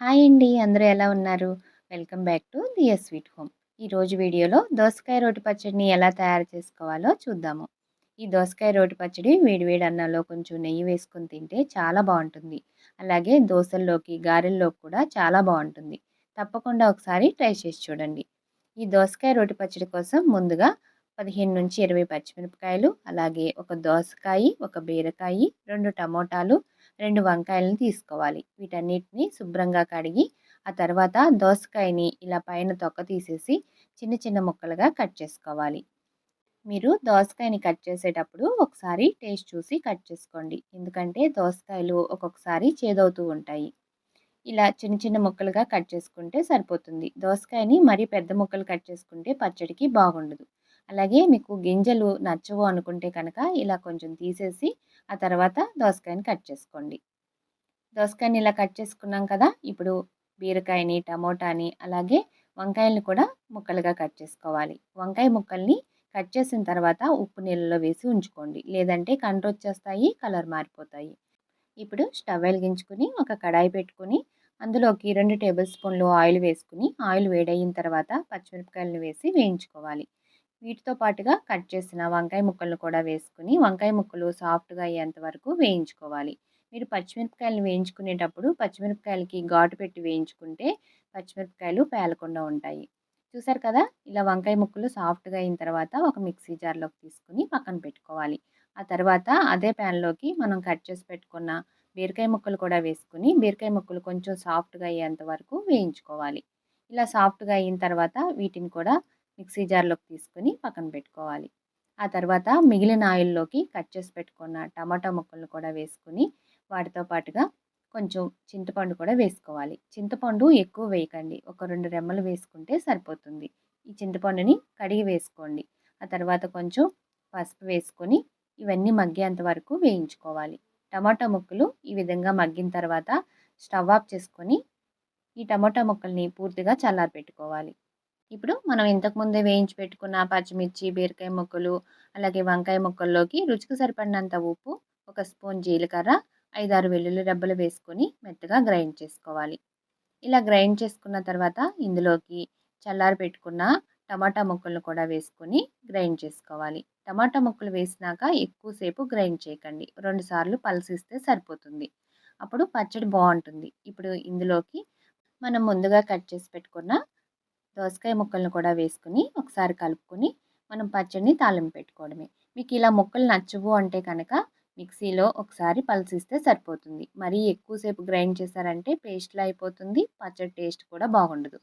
Hi అండి అందరూ ఎలా ఉన్నారు? Welcome back to dear sweet home. ఈరోజు వీడియోలో దోసకాయ రోటి పచ్చడిని ఎలా తయారు చేసుకోవాలో చూద్దాము. ఈ దోసకాయ రోటి పచ్చడి వేడివేడి అన్నంలో కొంచెం నెయ్యి వేసుకొని తింటే చాలా బాగుంటుంది. అలాగే దోశల్లోకి గారెల్లోకి కూడా చాలా బాగుంటుంది. తప్పకుండా ఒకసారి ట్రై చేసి చూడండి. ఈ దోసకాయ రోటి పచ్చడి కోసం ముందుగా పదిహేను నుంచి ఇరవై పచ్చిమిరపకాయలు అలాగే ఒక దోసకాయ ఒక బీరకాయ రెండు టమోటాలు రెండు వంకాయలను తీసుకోవాలి. వీటన్నిటిని శుభ్రంగా కడిగి ఆ తర్వాత దోసకాయని ఇలా పైన తొక్క తీసేసి చిన్న చిన్న ముక్కలుగా కట్ చేసుకోవాలి. మీరు దోసకాయని కట్ చేసేటప్పుడు ఒకసారి టేస్ట్ చూసి కట్ చేసుకోండి. ఎందుకంటే దోసకాయలు ఒక్కొక్కసారి చేదవుతూ ఉంటాయి. ఇలా చిన్న చిన్న ముక్కలుగా కట్ చేసుకుంటే సరిపోతుంది. దోసకాయని మరీ పెద్ద ముక్కలు కట్ చేసుకుంటే పచ్చడికి బాగుండదు. అలాగే మీకు గింజలు నచ్చవు అనుకుంటే కనుక ఇలా కొంచెం తీసేసి ఆ తర్వాత దోసకాయని కట్ చేసుకోండి. దోసకాయని ఇలా కట్ చేసుకున్నాం కదా ఇప్పుడు బీరకాయని టమోటాని అలాగే వంకాయల్ని కూడా ముక్కలుగా కట్ చేసుకోవాలి. వంకాయ ముక్కల్ని కట్ చేసిన తర్వాత ఉప్పు నీళ్ళలో వేసి ఉంచుకోండి. లేదంటే కండ్రొచ్చేస్తాయి కలర్ మారిపోతాయి. ఇప్పుడు స్టవ్ వెలిగించుకుని ఒక కడాయి పెట్టుకుని అందులోకి రెండు టేబుల్ స్పూన్లు ఆయిల్ వేసుకుని ఆయిల్ వేడయిన తర్వాత పచ్చిమిరపకాయలను వేసి వేయించుకోవాలి. వీటితో పాటుగా కట్ చేసిన వంకాయ ముక్కలను కూడా వేసుకుని వంకాయ ముక్కలు సాఫ్ట్గా అయ్యేంత వరకు వేయించుకోవాలి. మీరు పచ్చిమిరపకాయలు వేయించుకునేటప్పుడు పచ్చిమిరపకాయలకి ఘాటు పెట్టి వేయించుకుంటే పచ్చిమిరపకాయలు పేలకుండా ఉంటాయి. చూసారు కదా? ఇలా వంకాయ ముక్కలు సాఫ్ట్గా అయిన తర్వాత ఒక మిక్సీ జార్లోకి తీసుకుని పక్కన పెట్టుకోవాలి. ఆ తర్వాత అదే ప్యాన్లోకి మనం కట్ చేసి పెట్టుకున్న బీరకాయ ముక్కలు కూడా వేసుకుని బీరకాయ ముక్కలు కొంచెం సాఫ్ట్గా అయ్యేంత వరకు వేయించుకోవాలి. ఇలా సాఫ్ట్గా అయిన తర్వాత వీటిని కూడా మిక్సీ జార్లోకి తీసుకొని పక్కన పెట్టుకోవాలి. ఆ తర్వాత మిగిలిన ఆయిల్లోకి కట్ చేసి పెట్టుకున్న టమాటా ముక్కలను కూడా వేసుకుని వాటితో పాటుగా కొంచెం చింతపండు కూడా వేసుకోవాలి. చింతపండు ఎక్కువ వేయకండి. ఒక రెండు రెమ్మలు వేసుకుంటే సరిపోతుంది. ఈ చింతపండుని కడిగి వేసుకోండి. ఆ తర్వాత కొంచెం పసుపు వేసుకొని ఇవన్నీ మగ్గేంత వరకు వేయించుకోవాలి. టమాటా ముక్కలు ఈ విధంగా మగ్గిన తర్వాత స్టవ్ ఆఫ్ చేసుకొని ఈ టమాటా ముక్కల్ని పూర్తిగా చల్లారి పెట్టుకోవాలి ఇప్పుడు మనం ఇంతకుముందే వేయించి పెట్టుకున్న పచ్చిమిర్చి బీరకాయ ముక్కలు అలాగే వంకాయ ముక్కల్లోకి రుచికి సరిపడినంత ఉప్పు ఒక స్పూన్ జీలకర్ర ఐదారు వెల్లుల్లి రెబ్బలు వేసుకొని మెత్తగా గ్రైండ్ చేసుకోవాలి. ఇలా గ్రైండ్ చేసుకున్న తర్వాత ఇందులోకి చల్లారి పెట్టుకున్న టమాటా ముక్కలను కూడా వేసుకొని గ్రైండ్ చేసుకోవాలి. టమాటా ముక్కలు వేసినాక ఎక్కువసేపు గ్రైండ్ చేయకండి. రెండుసార్లు పలసిస్తే సరిపోతుంది. అప్పుడు పచ్చడి బాగుంటుంది. ఇప్పుడు ఇందులోకి మనం ముందుగా కట్ చేసి పెట్టుకున్న దోసకాయ ముక్కలను కూడా వేసుకుని ఒకసారి కలుపుకొని మనం పచ్చడిని తాలింపు పెట్టుకోవడమే. మీకు ఇలా ముక్కలు నచ్చవు అంటే కనుక మిక్సీలో ఒకసారి పలసిస్తే సరిపోతుంది. మరీ ఎక్కువసేపు గ్రైండ్ చేశారంటే పేస్ట్లో అయిపోతుంది పచ్చడి టేస్ట్ కూడా బాగుండదు.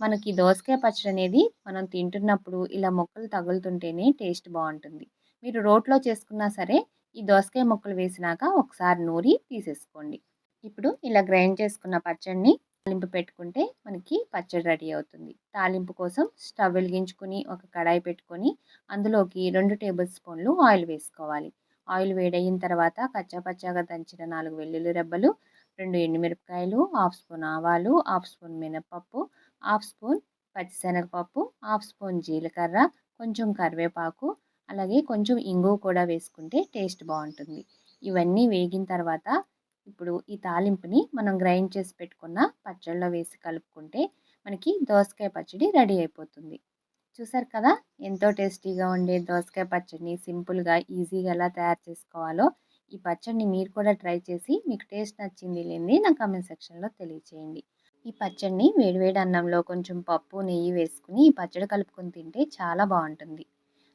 మనకి దోసకాయ పచ్చడి అనేది మనం తింటున్నప్పుడు ఇలా ముక్కలు తగులుతుంటేనే టేస్ట్ బాగుంటుంది. మీరు రోట్లో చేసుకున్నా సరే ఈ దోసకాయ ముక్కలు వేసినాక ఒకసారి నూరి తీసేసుకోండి. ఇప్పుడు ఇలా గ్రైండ్ చేసుకున్న పచ్చడిని తాలింపు పెట్టుకుంటే మనకి పచ్చడి రెడీ అవుతుంది. తాలింపు కోసం స్టవ్ వెలిగించుకుని ఒక కడాయి పెట్టుకొని అందులోకి రెండు టేబుల్ స్పూన్లు ఆయిల్ వేసుకోవాలి. ఆయిల్ వేడయిన తర్వాత కచ్చాపచ్చాగా దంచిన నాలుగు వెల్లుల్లి రెబ్బలు రెండు ఎండుమిరపకాయలు హాఫ్ స్పూన్ ఆవాలు హాఫ్ స్పూన్ మినపప్పు హాఫ్ స్పూన్ పచ్చిశనగపప్పు హాఫ్ స్పూన్ జీలకర్ర కొంచెం కరివేపాకు అలాగే కొంచెం ఇంగువ కూడా వేసుకుంటే టేస్ట్ బాగుంటుంది. ఇవన్నీ వేగిన తర్వాత ఇప్పుడు ఈ తాలింపుని మనం గ్రైండ్ చేసి పెట్టుకున్న పచ్చళ్ళలో వేసి కలుపుకుంటే మనకి దోసకాయ పచ్చడి రెడీ అయిపోతుంది. చూసారు కదా? ఎంతో టేస్టీగా ఉండే దోసకాయ పచ్చడిని సింపుల్గా ఈజీగా ఎలా తయారు చేసుకోవాలో ఈ పచ్చడిని మీరు కూడా ట్రై చేసి మీకు టేస్ట్ నచ్చింది లేని నా కామెంట్ సెక్షన్లో తెలియచేయండి. ఈ పచ్చడిని వేడివేడి అన్నంలో కొంచెం పప్పు నెయ్యి వేసుకుని ఈ పచ్చడి కలుపుకొని తింటే చాలా బాగుంటుంది.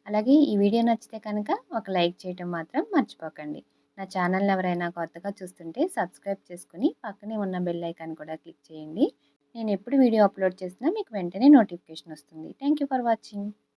అలాగే ఈ వీడియో నచ్చితే కనుక ఒక లైక్ చేయటం మాత్రం మర్చిపోకండి. నా ఛానల్ ఎవరైనా కొత్తగా చూస్తుంటే సబ్స్క్రైబ్ చేసుకుని పక్కనే ఉన్న బెల్ ఐకాన్ కూడా క్లిక్ చేయండి. నేను ఎప్పుడు వీడియో అప్లోడ్ చేసినా మీకు వెంటనే నోటిఫికేషన్ వస్తుంది. Thank for watching.